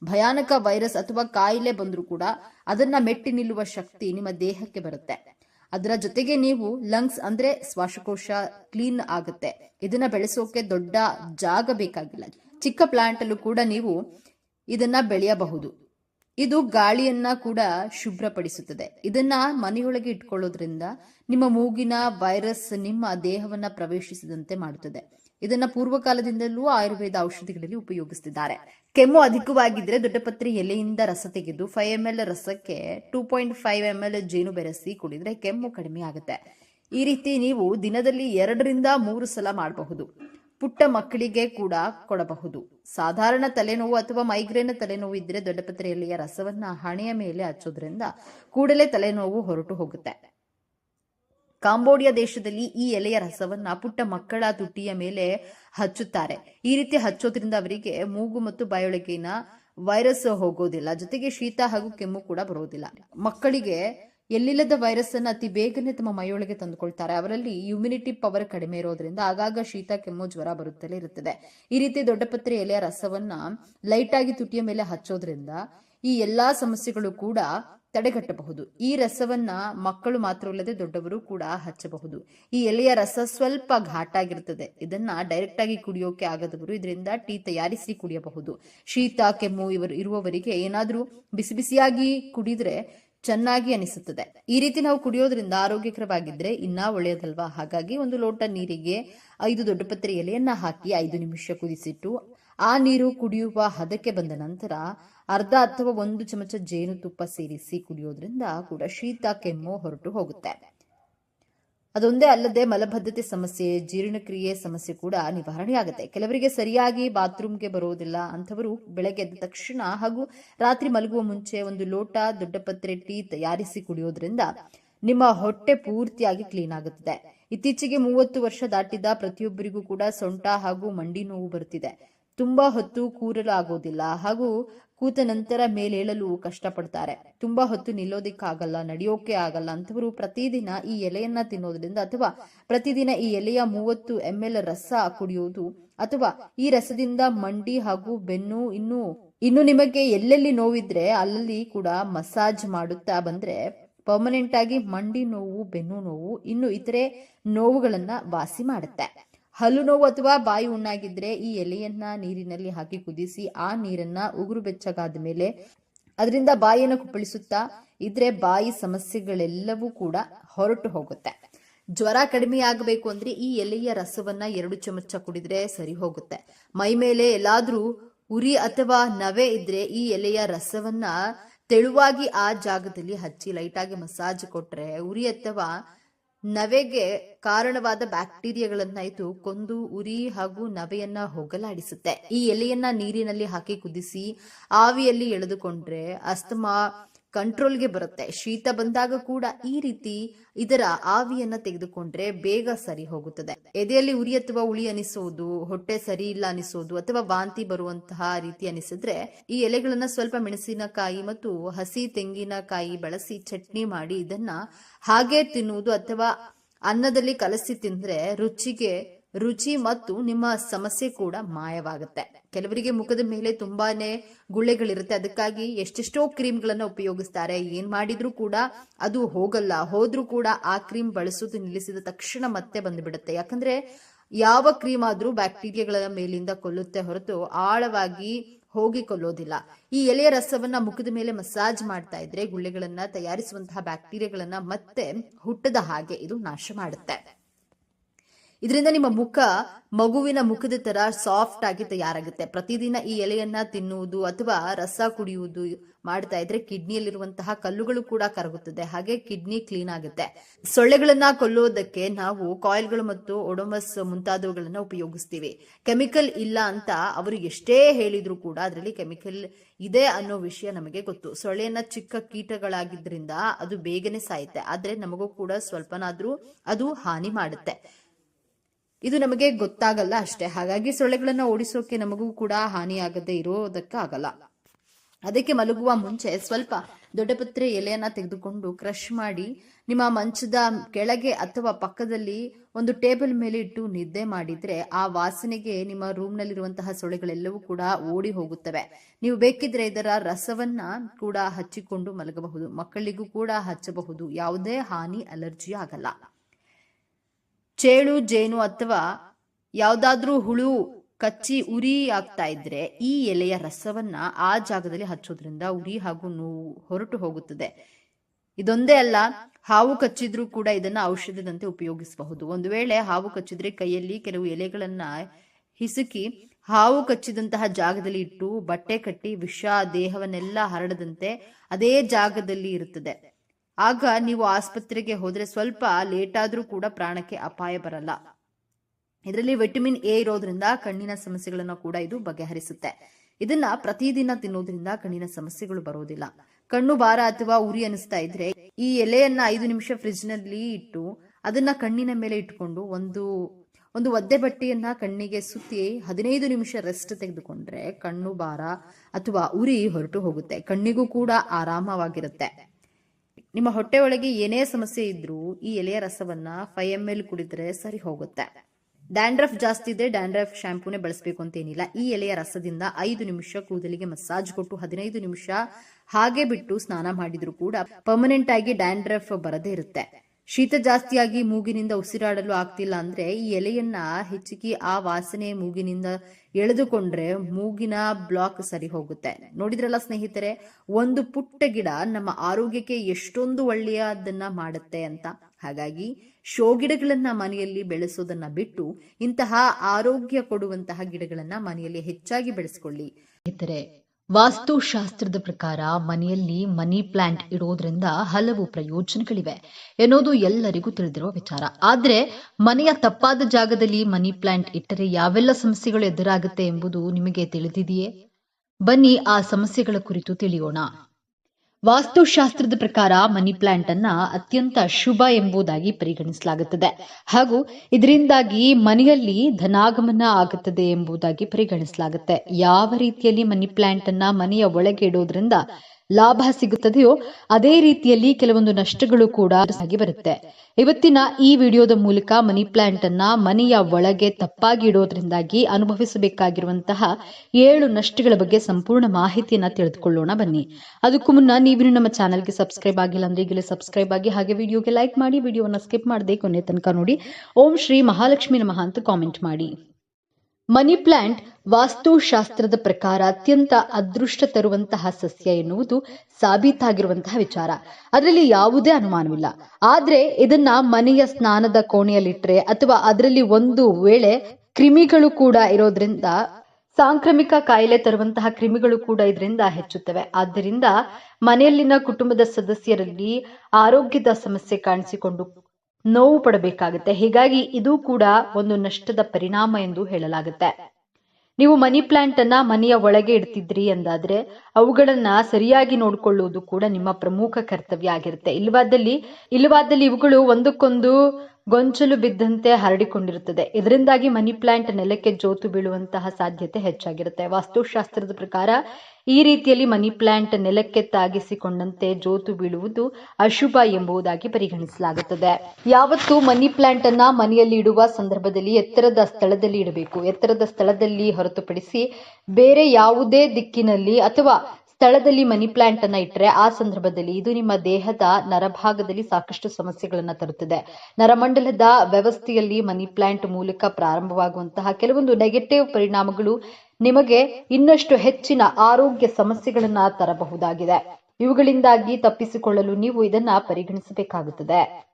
ಭಯಾನಕ ವೈರಸ್ ಅಥವಾ ಕಾಯಿಲೆ ಬಂದರೂ ಕೂಡ ಅದನ್ನ ಮೆಟ್ಟಿ ನಿಲ್ಲುವ ಶಕ್ತಿ ನಿಮ್ಮ ದೇಹಕ್ಕೆ ಬರುತ್ತೆ. ಅದರ ಜೊತೆಗೆ ನೀವು ಲಂಗ್ಸ್ ಅಂದ್ರೆ ಶ್ವಾಸಕೋಶ ಕ್ಲೀನ್ ಆಗುತ್ತೆ. ಇದನ್ನ ಬೆಳೆಸೋಕೆ ದೊಡ್ಡ ಜಾಗ ಬೇಕಾಗಿಲ್ಲ. ಚಿಕ್ಕ ಪ್ಲಾಂಟ್ ಅಲ್ಲೂ ಕೂಡ ನೀವು ಇದನ್ನ ಬೆಳೆಯಬಹುದು. ಇದು ಗಾಳಿಯನ್ನ ಕೂಡ ಶುಭ್ರಪಡಿಸುತ್ತದೆ. ಇದನ್ನ ಮನೆಯೊಳಗೆ ಇಟ್ಕೊಳ್ಳೋದ್ರಿಂದ ನಿಮ್ಮ ಮೂಗಿನ ವೈರಸ್ ನಿಮ್ಮ ದೇಹವನ್ನ ಪ್ರವೇಶಿಸದಂತೆ ಮಾಡುತ್ತದೆ. ಇದನ್ನ ಪೂರ್ವಕಾಲದಿಂದಲೂ ಆಯುರ್ವೇದ ಔಷಧಿಗಳಲ್ಲಿ ಉಪಯೋಗಿಸುತ್ತಿದ್ದಾರೆ ಕೆಮ್ಮು ಅಧಿಕವಾಗಿದ್ರೆ ದೊಡ್ಡಪತ್ರಿ ಎಲೆಯಿಂದ ರಸ ತೆಗೆದು ಫೈವ್ ಎಂ ಎಲ್ ರಸಕ್ಕೆ two point five M L ಜೇನು ಬೆರೆಸಿ ಕುಡಿದ್ರೆ ಕೆಮ್ಮು ಕಡಿಮೆ ಆಗುತ್ತೆ. ಈ ರೀತಿ ನೀವು ದಿನದಲ್ಲಿ ಎರಡರಿಂದ ಮೂರು ಸಲ ಮಾಡಬಹುದು. ಪುಟ್ಟ ಮಕ್ಕಳಿಗೆ ಕೂಡ ಕೊಡಬಹುದು. ಸಾಧಾರಣ ತಲೆನೋವು ಅಥವಾ ಮೈಗ್ರೇನ್ ತಲೆನೋವು ಇದ್ರೆ ದೊಡ್ಡಪತ್ರೆ ಎಲೆಯ ರಸವನ್ನ ಹಣೆಯ ಮೇಲೆ ಹಚ್ಚೋದ್ರಿಂದ ಕೂಡಲೇ ತಲೆನೋವು ಹೊರಟು ಹೋಗುತ್ತೆ. ಕಾಂಬೋಡಿಯಾ ದೇಶದಲ್ಲಿ ಈ ಎಲೆಯ ರಸವನ್ನ ಪುಟ್ಟ ಮಕ್ಕಳ ತುಟಿಯ ಮೇಲೆ ಹಚ್ಚುತ್ತಾರೆ. ಈ ರೀತಿ ಹಚ್ಚೋದ್ರಿಂದ ಅವರಿಗೆ ಮೂಗು ಮತ್ತು ಬಾಯೊಳಗಿನ ವೈರಸ್ ಹೋಗೋದಿಲ್ಲ. ಜೊತೆಗೆ ಶೀತ ಹಾಗೂ ಕೆಮ್ಮು ಕೂಡ ಬರೋದಿಲ್ಲ. ಮಕ್ಕಳಿಗೆ ಎಲ್ಲಿಲ್ಲದ ವೈರಸ್ ಅನ್ನ ಅತಿ ಬೇಗನೆ ತಮ್ಮ ಮೈಯೊಳಗೆ ತಂದುಕೊಳ್ತಾರೆ. ಅವರಲ್ಲಿ ಇಮ್ಯುನಿಟಿ ಪವರ್ ಕಡಿಮೆ ಇರೋದ್ರಿಂದ ಆಗಾಗ ಶೀತ, ಕೆಮ್ಮು, ಜ್ವರ ಬರುತ್ತಲೇ ಇರುತ್ತದೆ. ಈ ರೀತಿ ದೊಡ್ಡಪತ್ರೆ ಎಲೆಯ ರಸವನ್ನ ಲೈಟ್ ಆಗಿ ತುಟಿಯ ಮೇಲೆ ಹಚ್ಚೋದ್ರಿಂದ ಈ ಎಲ್ಲಾ ಸಮಸ್ಯೆಗಳು ಕೂಡ ತಡೆಗಟ್ಟಬಹುದು. ಈ ರಸವನ್ನ ಮಕ್ಕಳು ಮಾತ್ರವಲ್ಲದೆ ದೊಡ್ಡವರು ಕೂಡ ಹಚ್ಚಬಹುದು. ಈ ಎಲೆಯ ರಸ ಸ್ವಲ್ಪ ಘಾಟಾಗಿರುತ್ತದೆ ಇದನ್ನ ಡೈರೆಕ್ಟ್ ಆಗಿ ಕುಡಿಯೋಕೆ ಆಗದವರು ಇದರಿಂದ ಟೀ ತಯಾರಿಸಿ ಕುಡಿಯಬಹುದು. ಶೀತ, ಕೆಮ್ಮು ಇವರು ಇರುವವರಿಗೆ ಏನಾದರೂ ಬಿಸಿ ಬಿಸಿಯಾಗಿ ಕುಡಿದ್ರೆ ಚೆನ್ನಾಗಿ ಅನಿಸುತ್ತದೆ. ಈ ರೀತಿ ನಾವು ಕುಡಿಯೋದ್ರಿಂದ ಆರೋಗ್ಯಕರವಾಗಿದ್ರೆ ಇನ್ನ ಒಳ್ಳೆಯದಲ್ವಾ ಹಾಗಾಗಿ ಒಂದು ಲೋಟ ನೀರಿಗೆ ಐದು ದೊಡ್ಡ ಪತ್ರೆ ಎಲೆಯನ್ನ ಹಾಕಿ ಐದು ನಿಮಿಷ ಕುದಿಸಿಟ್ಟು ಆ ನೀರು ಕುಡಿಯುವ ಹದಕ್ಕೆ ಬಂದ ನಂತರ ಅರ್ಧ ಅಥವಾ ಒಂದು ಚಮಚ ಜೇನುತುಪ್ಪ ಸೇರಿಸಿ ಕುಡಿಯೋದ್ರಿಂದ ಕೂಡ ಶೀತ, ಕೆಮ್ಮು ಹೊರಟು ಹೋಗುತ್ತೆ. ಅದೊಂದೇ ಅಲ್ಲದೆ ಮಲಬದ್ಧತೆ ಸಮಸ್ಯೆ, ಜೀರ್ಣಕ್ರಿಯೆ ಸಮಸ್ಯೆ ಕೂಡ ನಿವಾರಣೆ ಆಗುತ್ತೆ ಕೆಲವರಿಗೆ ಸರಿಯಾಗಿ ಬಾತ್ರೂಮ್ಗೆ ಬರೋದಿಲ್ಲ. ಅಂಥವರು ಬೆಳಗ್ಗೆ ಎದ್ದ ತಕ್ಷಣ ಹಾಗೂ ರಾತ್ರಿ ಮಲಗುವ ಮುಂಚೆ ಒಂದು ಲೋಟ ದೊಡ್ಡಪತ್ರೆ ಟೀ ತಯಾರಿಸಿ ಕುಡಿಯೋದ್ರಿಂದ ನಿಮ್ಮ ಹೊಟ್ಟೆ ಪೂರ್ತಿಯಾಗಿ ಕ್ಲೀನ್ ಆಗುತ್ತದೆ. ಇತ್ತೀಚೆಗೆ ಮೂವತ್ತು ವರ್ಷ ದಾಟಿದ ಪ್ರತಿಯೊಬ್ಬರಿಗೂ ಕೂಡ ಸೊಂಟ ಹಾಗೂ ಮಂಡಿ ನೋವು ಬರುತ್ತಿದೆ. ತುಂಬಾ ಹೊತ್ತು ಕೂರಲು ಆಗೋದಿಲ್ಲ ಹಾಗೂ ಕೂತ ನಂತರ ಮೇಲೇಳಲು ಕಷ್ಟಪಡ್ತಾರೆ. ತುಂಬಾ ಹೊತ್ತು ನಿಲ್ಲೋದಿಕ್ಕಾಗಲ್ಲ, ನಡೆಯೋಕೆ ಆಗಲ್ಲ. ಅಂತವರು ಪ್ರತಿದಿನ ಈ ಎಲೆಯನ್ನ ತಿನ್ನೋದ್ರಿಂದ ಅಥವಾ ಪ್ರತಿದಿನ ಈ ಎಲೆಯ ಮೂವತ್ತು ಎಂ ಎಲ್ ರಸ ಕುಡಿಯೋದು ಅಥವಾ ಈ ರಸದಿಂದ ಮಂಡಿ ಹಾಗೂ ಬೆನ್ನು ಇನ್ನು ಇನ್ನು ನಿಮಗೆ ಎಲ್ಲೆಲ್ಲಿ ನೋವಿದ್ರೆ ಅಲ್ಲಲ್ಲಿ ಕೂಡ ಮಸಾಜ್ ಮಾಡುತ್ತಾ ಬಂದ್ರೆ ಪರ್ಮನೆಂಟ್ ಆಗಿ ಮಂಡಿ ನೋವು, ಬೆನ್ನು ನೋವು, ಇನ್ನು ಇತರೆ ನೋವುಗಳನ್ನ ವಾಸಿ ಮಾಡುತ್ತೆ. ಹಲ್ಲು ನೋವು ಅಥವಾ ಬಾಯಿ ಉಣ್ಣಾಗಿದ್ರೆ ಈ ಎಲೆಯನ್ನ ನೀರಿನಲ್ಲಿ ಹಾಕಿ ಕುದಿಸಿ ಆ ನೀರನ್ನ ಉಗುರು ಬೆಚ್ಚಗಾದ ಮೇಲೆ ಅದರಿಂದ ಬಾಯಿಯನ್ನು ಕುಪ್ಪಳಿಸುತ್ತಾ ಇದ್ರೆ ಬಾಯಿ ಸಮಸ್ಯೆಗಳೆಲ್ಲವೂ ಕೂಡ ಹೊರಟು ಹೋಗುತ್ತೆ. ಜ್ವರ ಕಡಿಮೆ ಆಗಬೇಕು ಅಂದ್ರೆ ಈ ಎಲೆಯ ರಸವನ್ನ ಎರಡು ಚಮಚ ಕುಡಿದ್ರೆ ಸರಿ ಹೋಗುತ್ತೆ. ಮೈ ಮೇಲೆ ಎಲ್ಲಾದ್ರೂ ಉರಿ ಅಥವಾ ನವೆ ಇದ್ರೆ ಈ ಎಲೆಯ ರಸವನ್ನ ತೆಳುವಾಗಿ ಆ ಜಾಗದಲ್ಲಿ ಹಚ್ಚಿ ಲೈಟಾಗಿ ಮಸಾಜ್ ಕೊಟ್ರೆ ಉರಿ ಅಥವಾ ನವೆಗೆ ಕಾರಣವಾದ ಬ್ಯಾಕ್ಟೀರಿಯಾಗಳನ್ನ ಇದು ಕೊಂದು, ಉರಿ ಹಾಗೂ ನವೆಯನ್ನ ಹೋಗಲಾಡಿಸುತ್ತೆ. ಈ ಎಲೆಯನ್ನ ನೀರಿನಲ್ಲಿ ಹಾಕಿ ಕುದಿಸಿ, ಆವಿಯಲ್ಲಿ ಎಳೆದುಕೊಂಡ್ರೆ ಅಸ್ತಮಾ ಕಂಟ್ರೋಲ್ಗೆ ಬರುತ್ತೆ. ಶೀತ ಬಂದಾಗ ಕೂಡ ಈ ರೀತಿ ಇದರ ಆವಿಯನ್ನ ತೆಗೆದುಕೊಂಡ್ರೆ ಬೇಗ ಸರಿ ಹೋಗುತ್ತದೆ. ಎದೆಯಲ್ಲಿ ಉರಿ ಅಥವಾ ಉಳಿ ಅನಿಸೋದು, ಹೊಟ್ಟೆ ಸರಿ ಇಲ್ಲ ಅನಿಸೋದು ಅಥವಾ ವಾಂತಿ ಬರುವಂತಹ ರೀತಿ ಅನಿಸಿದ್ರೆ ಈ ಎಲೆಗಳನ್ನ ಸ್ವಲ್ಪ ಮೆಣಸಿನಕಾಯಿ ಮತ್ತು ಹಸಿ ತೆಂಗಿನಕಾಯಿ ಬಳಸಿ ಚಟ್ನಿ ಮಾಡಿ ಇದನ್ನ ಹಾಗೆ ತಿನ್ನುವುದು ಅಥವಾ ಅನ್ನದಲ್ಲಿ ಕಲಸಿ ತಿಂದ್ರೆ ರುಚಿಗೆ ರುಚಿ ಮತ್ತು ನಿಮ್ಮ ಸಮಸ್ಯೆ ಕೂಡ ಮಾಯವಾಗುತ್ತೆ. ಕೆಲವರಿಗೆ ಮುಖದ ಮೇಲೆ ತುಂಬಾನೇ ಗುಳ್ಳೆಗಳಿರುತ್ತೆ. ಅದಕ್ಕಾಗಿ ಎಷ್ಟೆಷ್ಟೋ ಕ್ರೀಮ್ಗಳನ್ನ ಉಪಯೋಗಿಸ್ತಾರೆ. ಏನ್ ಮಾಡಿದ್ರೂ ಕೂಡ ಅದು ಹೋಗಲ್ಲ. ಹೋದ್ರೂ ಕೂಡ ಆ ಕ್ರೀಮ್ ಬಳಸೋದು ನಿಲ್ಲಿಸಿದ ತಕ್ಷಣ ಮತ್ತೆ ಬಂದ್ಬಿಡುತ್ತೆ. ಯಾಕಂದ್ರೆ ಯಾವ ಕ್ರೀಮ್ ಆದ್ರೂ ಬ್ಯಾಕ್ಟೀರಿಯಾಗಳ ಮೇಲಿಂದ ಕೊಲ್ಲುತ್ತೆ ಹೊರತು ಆಳವಾಗಿ ಹೋಗಿ ಕೊಲ್ಲೋದಿಲ್ಲ. ಈ ಎಲೆಯ ರಸವನ್ನ ಮುಖದ ಮೇಲೆ ಮಸಾಜ್ ಮಾಡ್ತಾ ಇದ್ರೆ ಗುಳ್ಳೆಗಳನ್ನ ತಯಾರಿಸುವಂತಹ ಬ್ಯಾಕ್ಟೀರಿಯಾಗಳನ್ನ ಮತ್ತೆ ಹುಟ್ಟದ ಹಾಗೆ ಇದು ನಾಶ ಮಾಡುತ್ತೆ. ಇದರಿಂದ ನಿಮ್ಮ ಮುಖ ಮಗುವಿನ ಮುಖದ ತರ ಸಾಫ್ಟ್ ಆಗಿ ತಯಾರಾಗುತ್ತೆ. ಪ್ರತಿದಿನ ಈ ಎಲೆಯನ್ನ ತಿನ್ನುವುದು ಅಥವಾ ರಸ ಕುಡಿಯುವುದು ಮಾಡ್ತಾ ಇದ್ರೆ ಕಿಡ್ನಿಯಲ್ಲಿರುವಂತಹ ಕಲ್ಲುಗಳು ಕೂಡ ಕರಗುತ್ತದೆ. ಹಾಗೆ ಕಿಡ್ನಿ ಕ್ಲೀನ್ ಆಗುತ್ತೆ. ಸೊಳ್ಳೆಗಳನ್ನ ಕೊಲ್ಲುವುದಕ್ಕೆ ನಾವು ಕಾಯಿಲ್ಗಳು ಮತ್ತು ಒಡೋಮಸ್ ಮುಂತಾದವುಗಳನ್ನ ಉಪಯೋಗಿಸ್ತೀವಿ. ಕೆಮಿಕಲ್ ಇಲ್ಲ ಅಂತ ಅವರು ಎಷ್ಟೇ ಹೇಳಿದ್ರು ಕೂಡ ಅದರಲ್ಲಿ ಕೆಮಿಕಲ್ ಇದೆ ಅನ್ನೋ ವಿಷಯ ನಮಗೆ ಗೊತ್ತು. ಸೊಳ್ಳೆಯನ್ನ ಚಿಕ್ಕ ಕೀಟಗಳಾಗಿದ್ರಿಂದ ಅದು ಬೇಗನೆ ಸಾಯುತ್ತೆ. ಆದ್ರೆ ನಮಗೂ ಕೂಡ ಸ್ವಲ್ಪನಾದ್ರೂ ಅದು ಹಾನಿ ಮಾಡುತ್ತೆ. ಇದು ನಮಗೆ ಗೊತ್ತಾಗಲ್ಲ ಅಷ್ಟೇ. ಹಾಗಾಗಿ ಸೊಳ್ಳೆಗಳನ್ನ ಓಡಿಸೋಕೆ ನಮಗೂ ಕೂಡ ಹಾನಿಯಾಗದೆ ಇರೋದಕ್ಕಾಗಲ್ಲ. ಅದಕ್ಕೆ ಮಲಗುವ ಮುಂಚೆ ಸ್ವಲ್ಪ ದೊಡ್ಡಪತ್ರೆ ಎಲೆಯನ್ನ ತೆಗೆದುಕೊಂಡು ಕ್ರಷ್ ಮಾಡಿ ನಿಮ್ಮ ಮಂಚದ ಕೆಳಗೆ ಅಥವಾ ಪಕ್ಕದಲ್ಲಿ ಒಂದು ಟೇಬಲ್ ಮೇಲೆ ಇಟ್ಟು ನಿದ್ದೆ ಮಾಡಿದ್ರೆ ಆ ವಾಸನೆಗೆ ನಿಮ್ಮ ರೂಮ್ನಲ್ಲಿರುವಂತಹ ಸೊಳೆಗಳೆಲ್ಲವೂ ಕೂಡ ಓಡಿ ಹೋಗುತ್ತವೆ. ನೀವು ಬೇಕಿದ್ರೆ ಇದರ ರಸವನ್ನ ಕೂಡ ಹಚ್ಚಿಕೊಂಡು ಮಲಗಬಹುದು. ಮಕ್ಕಳಿಗೂ ಕೂಡ ಹಚ್ಚಬಹುದು. ಯಾವುದೇ ಹಾನಿ, ಅಲರ್ಜಿ ಆಗಲ್ಲ. ಚೇಳು, ಜೇನು ಅಥವಾ ಯಾವುದಾದ್ರೂ ಹುಳು, ಕಚ್ಚಿ, ಉರಿ ಆಗ್ತಾ ಇದ್ರೆ ಈ ಎಲೆಯ ರಸವನ್ನ ಆ ಜಾಗದಲ್ಲಿ ಹಚ್ಚೋದ್ರಿಂದ ಉರಿ ಹಾಗೂ ನೋವು ಹೊರಟು ಹೋಗುತ್ತದೆ. ಇದೊಂದೇ ಅಲ್ಲ, ಹಾವು ಕಚ್ಚಿದ್ರೂ ಕೂಡ ಇದನ್ನ ಔಷಧದಂತೆ ಉಪಯೋಗಿಸಬಹುದು. ಒಂದು ವೇಳೆ ಹಾವು ಕಚ್ಚಿದ್ರೆ ಕೈಯಲ್ಲಿ ಕೆಲವು ಎಲೆಗಳನ್ನ ಹಿಸುಕಿ ಹಾವು ಕಚ್ಚಿದಂತಹ ಜಾಗದಲ್ಲಿ ಇಟ್ಟು ಬಟ್ಟೆ ಕಟ್ಟಿ ವಿಷ, ದೇಹವನ್ನೆಲ್ಲ ಹರಡದಂತೆ ಅದೇ ಜಾಗದಲ್ಲಿ ಇರುತ್ತದೆ. ಆಗ ನೀವು ಆಸ್ಪತ್ರೆಗೆ ಹೋದ್ರೆ ಸ್ವಲ್ಪ ಲೇಟ್ ಆದ್ರೂ ಕೂಡ ಪ್ರಾಣಕ್ಕೆ ಅಪಾಯ ಬರಲ್ಲ. ಇದರಲ್ಲಿ ವಿಟಮಿನ್ ಎ ಇರೋದ್ರಿಂದ ಕಣ್ಣಿನ ಸಮಸ್ಯೆಗಳನ್ನು ಕೂಡ ಇದು ಬಗೆಹರಿಸುತ್ತೆ. ಇದನ್ನ ಪ್ರತಿದಿನ ತಿನ್ನೋದ್ರಿಂದ ಕಣ್ಣಿನ ಸಮಸ್ಯೆಗಳು ಬರೋದಿಲ್ಲ. ಕಣ್ಣು ಭಾರ ಅಥವಾ ಉರಿ ಅನಿಸ್ತಾ ಇದ್ರೆ ಈ ಎಲೆಯನ್ನ ಐದು ನಿಮಿಷ ಫ್ರಿಜ್ನಲ್ಲಿ ಇಟ್ಟು ಅದನ್ನ ಕಣ್ಣಿನ ಮೇಲೆ ಇಟ್ಕೊಂಡು ಒಂದು ಒಂದು ಒದ್ದೆ ಬಟ್ಟೆಯನ್ನ ಕಣ್ಣಿಗೆ ಸುತ್ತಿ ಹದಿನೈದು ನಿಮಿಷ ರೆಸ್ಟ್ ತೆಗೆದುಕೊಂಡ್ರೆ ಕಣ್ಣು ಭಾರ ಅಥವಾ ಉರಿ ಹೊರಟು ಹೋಗುತ್ತೆ. ಕಣ್ಣಿಗೂ ಕೂಡ ಆರಾಮವಾಗಿರುತ್ತೆ. ನಿಮ್ಮ ಹೊಟ್ಟೆ ಒಳಗೆ ಏನೇ ಸಮಸ್ಯೆ ಇದ್ರೂ ಈ ಎಲೆಯ ರಸವನ್ನ ಫೈವ್ ಎಂ ಎಲ್ ಕುಡಿದ್ರೆ ಸರಿ ಹೋಗುತ್ತೆ. ಡ್ಯಾಂಡ್ರಫ್ ಜಾಸ್ತಿ ಇದೆ ಡ್ಯಾಂಡ್ರಫ್ ಶಾಂಪೂನೇ ಬಳಸಬೇಕು ಅಂತ ಏನಿಲ್ಲ. ಈ ಎಲೆಯ ರಸದಿಂದ ಐದು ನಿಮಿಷ ಕೂದಲಿಗೆ ಮಸಾಜ್ ಕೊಟ್ಟು ಹದಿನೈದು ನಿಮಿಷ ಹಾಗೆ ಬಿಟ್ಟು ಸ್ನಾನ ಮಾಡಿದ್ರು ಕೂಡ ಪರ್ಮನೆಂಟ್ ಆಗಿ ಡ್ಯಾಂಡ್ರಫ್ ಬರದೇ ಇರುತ್ತೆ. ಶೀತ ಜಾಸ್ತಿಯಾಗಿ ಮೂಗಿನಿಂದ ಉಸಿರಾಡಲು ಆಗ್ತಿಲ್ಲ ಅಂದ್ರೆ ಈ ಎಲೆಯನ್ನ ಹೆಚ್ಚಿಗೆ ಆ ವಾಸನೆ ಮೂಗಿನಿಂದ ಎಳೆದುಕೊಂಡ್ರೆ ಮೂಗಿನ ಬ್ಲಾಕ್ ಸರಿ ಹೋಗುತ್ತೆ. ನೋಡಿದ್ರಲ್ಲ ಸ್ನೇಹಿತರೆ, ಒಂದು ಪುಟ್ಟ ಗಿಡ ನಮ್ಮ ಆರೋಗ್ಯಕ್ಕೆ ಎಷ್ಟೊಂದು ಒಳ್ಳೆಯದನ್ನ ಮಾಡುತ್ತೆ ಅಂತ. ಹಾಗಾಗಿ ಶೋ ಗಿಡಗಳನ್ನ ಮನೆಯಲ್ಲಿ ಬೆಳೆಸೋದನ್ನ ಬಿಟ್ಟು ಇಂತಹ ಆರೋಗ್ಯ ಕೊಡುವಂತಹ ಗಿಡಗಳನ್ನ ಮನೆಯಲ್ಲಿ ಹೆಚ್ಚಾಗಿ ಬೆಳೆಸ್ಕೊಳ್ಳಿ. ಸ್ನೇಹಿತರೆ ವಾಸ್ತುಶಾಸ್ತ್ರದ ಪ್ರಕಾರ ಮನೆಯಲ್ಲಿ ಮನಿ ಪ್ಲಾಂಟ್ ಇಡೋದ್ರಿಂದ ಹಲವು ಪ್ರಯೋಜನಗಳಿವೆ ಎನ್ನುವುದು ಎಲ್ಲರಿಗೂ ತಿಳಿದಿರುವ ವಿಚಾರ. ಆದ್ರೆ ಮನೆಯ ತಪ್ಪಾದ ಜಾಗದಲ್ಲಿ ಮನಿ ಪ್ಲಾಂಟ್ ಇಟ್ಟರೆ ಯಾವೆಲ್ಲ ಸಮಸ್ಯೆಗಳು ಎದುರಾಗುತ್ತೆ ಎಂಬುದು ನಿಮಗೆ ತಿಳಿದಿದೆಯೇ? ಬನ್ನಿ ಆ ಸಮಸ್ಯೆಗಳ ಕುರಿತು ತಿಳಿಯೋಣ. ವಾಸ್ತುಶಾಸ್ತ್ರದ ಪ್ರಕಾರ ಮನಿ ಪ್ಲಾಂಟ್ ಅನ್ನ ಅತ್ಯಂತ ಶುಭ ಎಂಬುದಾಗಿ ಪರಿಗಣಿಸಲಾಗುತ್ತದೆ. ಹಾಗೂ ಇದರಿಂದಾಗಿ ಮನೆಯಲ್ಲಿ ಧನಾಗಮನ ಆಗುತ್ತದೆ ಎಂಬುದಾಗಿ ಪರಿಗಣಿಸಲಾಗುತ್ತೆ. ಯಾವ ರೀತಿಯಲ್ಲಿ ಮನಿ ಪ್ಲಾಂಟ್ ಅನ್ನ ಮನೆಯ ಒಳಗೆ ಇಡೋದ್ರಿಂದ ಲಾಭ ಸಿಗುತ್ತದೆಯೋ ಅದೇ ರೀತಿಯಲ್ಲಿ ಕೆಲವೊಂದು ನಷ್ಟಗಳು ಕೂಡ ಆಗಿ ಬರುತ್ತೆ. ಇವತ್ತಿನ ಈ ವಿಡಿಯೋದ ಮೂಲಕ ಮನಿ ಪ್ಲಾಂಟ್ ಅನ್ನ ಮನೆಯ ಒಳಗೆ ತಪ್ಪಾಗಿ ಇಡೋದ್ರಿಂದಾಗಿ ಅನುಭವಿಸಬೇಕಾಗಿರುವಂತಹ ಏಳು ನಷ್ಟಗಳ ಬಗ್ಗೆ ಸಂಪೂರ್ಣ ಮಾಹಿತಿಯನ್ನ ತಿಳಿದುಕೊಳ್ಳೋಣ ಬನ್ನಿ. ಅದಕ್ಕೂ ಮುನ್ನ ನೀವಿನ್ನು ನಮ್ಮ ಚಾನಲ್ಗೆ ಸಬ್ಸ್ಕ್ರೈಬ್ ಆಗಿಲ್ಲ ಅಂದ್ರೆ ಈಗಲೇ ಸಬ್ಸ್ಕ್ರೈಬ್ ಆಗಿ ಹಾಗೆ ವಿಡಿಯೋಗೆ ಲೈಕ್ ಮಾಡಿ, ವಿಡಿಯೋವನ್ನ ಸ್ಕಿಪ್ ಮಾಡದೆ ಕೊನೆ ತನಕ ನೋಡಿ. ಓಂ ಶ್ರೀ ಮಹಾಲಕ್ಷ್ಮಿ ನಮಃ ಅಂತ ಕಾಮೆಂಟ್ ಮಾಡಿ. ಮನಿ ಪ್ಲಾಂಟ್ ವಾಸ್ತುಶಾಸ್ತ್ರದ ಪ್ರಕಾರ ಅತ್ಯಂತ ಅದೃಷ್ಟ ತರುವಂತಹ ಸಸ್ಯ ಎನ್ನುವುದು ಸಾಬೀತಾಗಿರುವಂತಹ ವಿಚಾರ. ಅದರಲ್ಲಿ ಯಾವುದೇ ಅನುಮಾನವಿಲ್ಲ. ಆದ್ರೆ ಇದನ್ನ ಮನೆಯ ಸ್ನಾನದ ಕೋಣೆಯಲ್ಲಿಟ್ರೆ ಅಥವಾ ಅದರಲ್ಲಿ ಒಂದು ವೇಳೆ ಕ್ರಿಮಿಗಳು ಕೂಡ ಇರೋದ್ರಿಂದ, ಸಾಂಕ್ರಾಮಿಕ ಕಾಯಿಲೆ ತರುವಂತಹ ಕ್ರಿಮಿಗಳು ಕೂಡ ಇದರಿಂದ ಹೆಚ್ಚುತ್ತವೆ. ಆದ್ದರಿಂದ ಮನೆಯಲ್ಲಿನ ಕುಟುಂಬದ ಸದಸ್ಯರಲ್ಲಿ ಆರೋಗ್ಯದ ಸಮಸ್ಯೆ ಕಾಣಿಸಿಕೊಂಡು ನೋವು ಪಡಬೇಕಾಗುತ್ತೆ. ಹೀಗಾಗಿ ಇದು ಕೂಡ ಒಂದು ನಷ್ಟದ ಪರಿಣಾಮ ಎಂದು ಹೇಳಲಾಗುತ್ತೆ. ನೀವು ಮನಿ ಪ್ಲಾಂಟ್ ಅನ್ನ ಮನೆಯ ಒಳಗೆ ಇಡ್ತಿದ್ರಿ ಎಂದಾದ್ರೆ ಅವುಗಳನ್ನ ಸರಿಯಾಗಿ ನೋಡಿಕೊಳ್ಳುವುದು ಕೂಡ ನಿಮ್ಮ ಪ್ರಮುಖ ಕರ್ತವ್ಯ ಆಗಿರುತ್ತೆ. ಇಲ್ಲವಾದಲ್ಲಿ ಇಲ್ಲವಾದಲ್ಲಿ ಇವುಗಳು ಒಂದಕ್ಕೊಂದು ಗೊಂಚಲು ಬಿದ್ದಂತೆ ಹರಡಿಕೊಂಡಿರುತ್ತದೆ. ಇದರಿಂದಾಗಿ ಮನಿ ಪ್ಲಾಂಟ್ ನೆಲಕ್ಕೆ ಜೋತು ಬೀಳುವಂತಹ ಸಾಧ್ಯತೆ ಹೆಚ್ಚಾಗಿರುತ್ತೆ. ವಾಸ್ತುಶಾಸ್ತ್ರದ ಪ್ರಕಾರ ಈ ರೀತಿಯಲ್ಲಿ ಮನಿ ಪ್ಲಾಂಟ್ ನೆಲಕ್ಕೆ ತಾಗಿಸಿಕೊಂಡಂತೆ ಜೋತು ಬೀಳುವುದು ಅಶುಭ ಎಂಬುದಾಗಿ ಪರಿಗಣಿಸಲಾಗುತ್ತದೆ. ಯಾವತ್ತು ಮನಿ ಪ್ಲಾಂಟ್ ಅನ್ನ ಮನೆಯಲ್ಲಿ ಇಡುವ ಸಂದರ್ಭದಲ್ಲಿ ಎತ್ತರದ ಸ್ಥಳದಲ್ಲಿ ಇಡಬೇಕು. ಎತ್ತರದ ಸ್ಥಳದಲ್ಲಿ ಹೊರತುಪಡಿಸಿ ಬೇರೆ ಯಾವುದೇ ದಿಕ್ಕಿನಲ್ಲಿ ಅಥವಾ ಸ್ಥಳದಲ್ಲಿ ಮನಿ ಪ್ಲಾಂಟ್ ಅನ್ನ ಇಟ್ಟರೆ ಆ ಸಂದರ್ಭದಲ್ಲಿ ಇದು ನಿಮ್ಮ ದೇಹದ ನರಭಾಗದಲ್ಲಿ ಸಾಕಷ್ಟು ಸಮಸ್ಯೆಗಳನ್ನ ತರುತ್ತದೆ. ನರಮಂಡಲದ ವ್ಯವಸ್ಥೆಯಲ್ಲಿ ಮನಿ ಪ್ಲಾಂಟ್ ಮೂಲಕ ಪ್ರಾರಂಭವಾಗುವಂತಹ ಕೆಲವೊಂದು ನೆಗೆಟಿವ್ ಪರಿಣಾಮಗಳು ನಿಮಗೆ ಇನ್ನಷ್ಟು ಹೆಚ್ಚಿನ ಆರೋಗ್ಯ ಸಮಸ್ಯೆಗಳನ್ನ ತರಬಹುದಾಗಿದೆ. ಇವುಗಳಿಂದಾಗಿ ತಪ್ಪಿಸಿಕೊಳ್ಳಲು ನೀವು ಇದನ್ನ ಪರಿಗಣಿಸಬೇಕಾಗುತ್ತದೆ.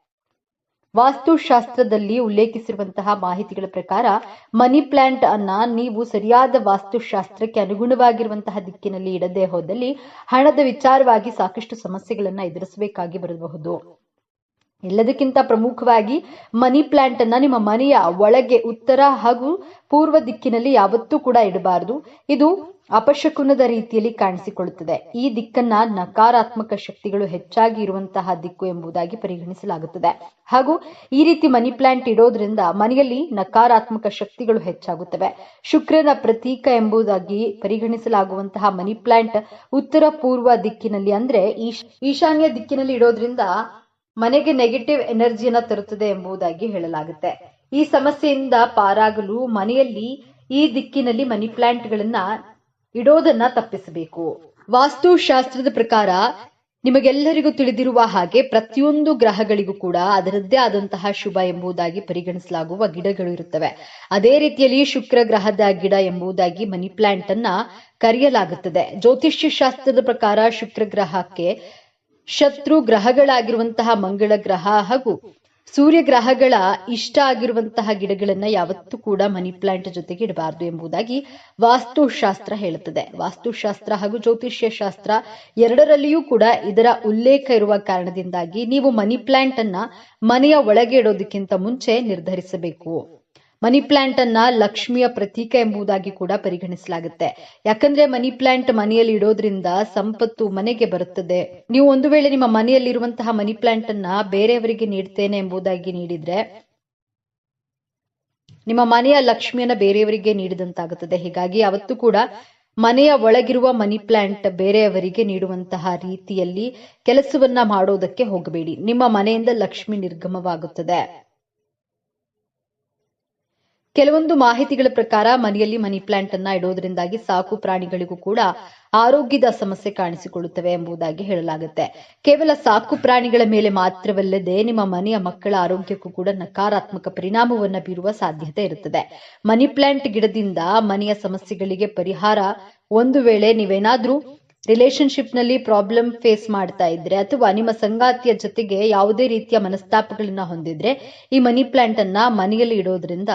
ವಾಸ್ತುಶಾಸ್ತ್ರದಲ್ಲಿ ಉಲ್ಲೇಖಿಸಿರುವಂತಹ ಮಾಹಿತಿಗಳ ಪ್ರಕಾರ, ಮನಿ ಪ್ಲಾಂಟ್ ಅನ್ನ ನೀವು ಸರಿಯಾದ ವಾಸ್ತುಶಾಸ್ತ್ರಕ್ಕೆ ಅನುಗುಣವಾಗಿರುವಂತಹ ದಿಕ್ಕಿನಲ್ಲಿ ಇಡದೆ ಹೋದಲ್ಲಿ ಹಣದ ವಿಚಾರವಾಗಿ ಸಾಕಷ್ಟು ಸಮಸ್ಯೆಗಳನ್ನ ಎದುರಿಸಬೇಕಾಗಿ ಬರಬಹುದು. ಎಲ್ಲದಕ್ಕಿಂತ ಪ್ರಮುಖವಾಗಿ ಮನಿ ಪ್ಲಾಂಟ್ ಅನ್ನ ನಿಮ್ಮ ಮನೆಯ ಒಳಗೆ, ಉತ್ತರ ಹಾಗೂ ಪೂರ್ವ ದಿಕ್ಕಿನಲ್ಲಿ ಯಾವತ್ತೂ ಕೂಡ ಇಡಬಾರದು. ಇದು ಅಪಶಕುನದ ರೀತಿಯಲ್ಲಿ ಕಾಣಿಸಿಕೊಳ್ಳುತ್ತದೆ. ಈ ದಿಕ್ಕನ್ನ ನಕಾರಾತ್ಮಕ ಶಕ್ತಿಗಳು ಹೆಚ್ಚಾಗಿ ಇರುವಂತಹ ದಿಕ್ಕು ಎಂಬುದಾಗಿ ಪರಿಗಣಿಸಲಾಗುತ್ತದೆ. ಹಾಗೂ ಈ ರೀತಿ ಮನಿ ಪ್ಲಾಂಟ್ ಇಡೋದ್ರಿಂದ ಮನೆಯಲ್ಲಿ ನಕಾರಾತ್ಮಕ ಶಕ್ತಿಗಳು ಹೆಚ್ಚಾಗುತ್ತವೆ. ಶುಕ್ರನ ಪ್ರತೀಕ ಎಂಬುದಾಗಿ ಪರಿಗಣಿಸಲಾಗುವಂತಹ ಮನಿ ಪ್ಲಾಂಟ್ ಉತ್ತರ ಪೂರ್ವ ದಿಕ್ಕಿನಲ್ಲಿ ಅಂದ್ರೆ ಈಶ್, ಈಶಾನ್ಯ ದಿಕ್ಕಿನಲ್ಲಿ ಇಡೋದ್ರಿಂದ ಮನೆಗೆ ನೆಗೆಟಿವ್ ಎನರ್ಜಿಯನ್ನ ತರುತ್ತದೆ ಎಂಬುದಾಗಿ ಹೇಳಲಾಗುತ್ತೆ. ಈ ಸಮಸ್ಯೆಯಿಂದ ಪಾರಾಗಲು ಮನೆಯಲ್ಲಿ ಈ ದಿಕ್ಕಿನಲ್ಲಿ ಮನಿ ಪ್ಲಾಂಟ್ಗಳನ್ನ ಇಡೋದನ್ನ ತಪ್ಪಿಸಬೇಕು. ವಾಸ್ತುಶಾಸ್ತ್ರದ ಪ್ರಕಾರ ನಿಮಗೆಲ್ಲರಿಗೂ ತಿಳಿದಿರುವ ಹಾಗೆ ಪ್ರತಿಯೊಂದು ಗ್ರಹಗಳಿಗೂ ಕೂಡ ಅದರದ್ದೇ ಆದಂತಹ ಶುಭ ಎಂಬುದಾಗಿ ಪರಿಗಣಿಸಲಾಗುವ ಗಿಡಗಳು ಇರುತ್ತವೆ. ಅದೇ ರೀತಿಯಲ್ಲಿ ಶುಕ್ರ ಗ್ರಹದ ಗಿಡ ಎಂಬುದಾಗಿ ಮನಿ ಪ್ಲಾಂಟ್ ಅನ್ನ ಕರೆಯಲಾಗುತ್ತದೆ. ಜ್ಯೋತಿಷ್ಯ ಶಾಸ್ತ್ರದ ಪ್ರಕಾರ ಶುಕ್ರ ಗ್ರಹಕ್ಕೆ ಶತ್ರು ಗ್ರಹಗಳಾಗಿರುವಂತಹ ಮಂಗಳ ಗ್ರಹ ಹಾಗೂ ಸೂರ್ಯ ಗ್ರಹಗಳ ಇಷ್ಟ ಆಗಿರುವಂತಹ ಗಿಡಗಳನ್ನ ಯಾವತ್ತೂ ಕೂಡ ಮನಿ ಪ್ಲಾಂಟ್ ಜೊತೆಗೆ ಇಡಬಾರದು ಎಂಬುದಾಗಿ ವಾಸ್ತುಶಾಸ್ತ್ರ ಹೇಳುತ್ತದೆ. ವಾಸ್ತುಶಾಸ್ತ್ರ ಹಾಗೂ ಜ್ಯೋತಿಷ್ಯ ಶಾಸ್ತ್ರ ಎರಡರಲ್ಲಿಯೂ ಕೂಡ ಇದರ ಉಲ್ಲೇಖ ಇರುವ ಕಾರಣದಿಂದಾಗಿ ನೀವು ಮನಿ ಪ್ಲಾಂಟ್ ಅನ್ನ ಮನೆಯ ಒಳಗೆ ಇಡೋದಕ್ಕಿಂತ ಮುಂಚೆ ನಿರ್ಧರಿಸಬೇಕು. ಮನಿ ಪ್ಲಾಂಟ್ ಅನ್ನ ಲಕ್ಷ್ಮಿಯ ಪ್ರತೀಕ ಎಂಬುದಾಗಿ ಕೂಡ ಪರಿಗಣಿಸಲಾಗುತ್ತೆ. ಯಾಕಂದ್ರೆ ಮನಿ ಪ್ಲಾಂಟ್ ಮನೆಯಲ್ಲಿ ಇಡೋದ್ರಿಂದ ಸಂಪತ್ತು ಮನೆಗೆ ಬರುತ್ತದೆ. ನೀವು ಒಂದು ವೇಳೆ ನಿಮ್ಮ ಮನೆಯಲ್ಲಿರುವಂತಹ ಮನಿ ಪ್ಲಾಂಟ್ ಅನ್ನ ಬೇರೆಯವರಿಗೆ ನೀಡ್ತೇನೆ ಎಂಬುದಾಗಿ ನೀಡಿದ್ರೆ ನಿಮ್ಮ ಮನೆಯ ಲಕ್ಷ್ಮಿಯನ್ನ ಬೇರೆಯವರಿಗೆ ನೀಡಿದಂತಾಗುತ್ತದೆ. ಹೀಗಾಗಿ ಅವತ್ತು ಕೂಡ ಮನೆಯ ಒಳಗಿರುವ ಮನಿ ಪ್ಲಾಂಟ್ ಬೇರೆಯವರಿಗೆ ನೀಡುವಂತಹ ರೀತಿಯಲ್ಲಿ ಕೆಲಸವನ್ನ ಮಾಡೋದಕ್ಕೆ ಹೋಗಬೇಡಿ. ನಿಮ್ಮ ಮನೆಯಿಂದ ಲಕ್ಷ್ಮಿ ನಿರ್ಗಮವಾಗುತ್ತದೆ. ಕೆಲವೊಂದು ಮಾಹಿತಿಗಳ ಪ್ರಕಾರ ಮನೆಯಲ್ಲಿ ಮನಿ ಪ್ಲಾಂಟ್ ಅನ್ನ ಇಡೋದ್ರಿಂದಾಗಿ ಸಾಕು ಪ್ರಾಣಿಗಳಿಗೂ ಕೂಡ ಆರೋಗ್ಯದ ಸಮಸ್ಯೆ ಕಾಣಿಸಿಕೊಳ್ಳುತ್ತವೆ ಎಂಬುದಾಗಿ ಹೇಳಲಾಗುತ್ತೆ. ಕೇವಲ ಸಾಕು ಪ್ರಾಣಿಗಳ ಮೇಲೆ ಮಾತ್ರವಲ್ಲದೆ ನಿಮ್ಮ ಮನೆಯ ಮಕ್ಕಳ ಆರೋಗ್ಯಕ್ಕೂ ಕೂಡ ನಕಾರಾತ್ಮಕ ಪರಿಣಾಮವನ್ನು ಬೀರುವ ಸಾಧ್ಯತೆ ಇರುತ್ತದೆ. ಮನಿ ಪ್ಲಾಂಟ್ ಗಿಡದಿಂದ ಮನೆಯ ಸಮಸ್ಯೆಗಳಿಗೆ ಪರಿಹಾರ ಒಂದು ವೇಳೆ ನೀವೇನಾದ್ರೂ ರಿಲೇಶನ್ಶಿಪ್ನಲ್ಲಿ ಪ್ರಾಬ್ಲಮ್ ಫೇಸ್ ಮಾಡ್ತಾ ಇದ್ರೆ ಅಥವಾ ನಿಮ್ಮ ಸಂಗಾತಿಯ ಜೊತೆಗೆ ಯಾವುದೇ ರೀತಿಯ ಮನಸ್ತಾಪಗಳನ್ನ ಹೊಂದಿದ್ರೆ ಈ ಮನಿ ಪ್ಲಾಂಟ್ ಅನ್ನ ಮನೆಯಲ್ಲಿ ಇಡೋದ್ರಿಂದ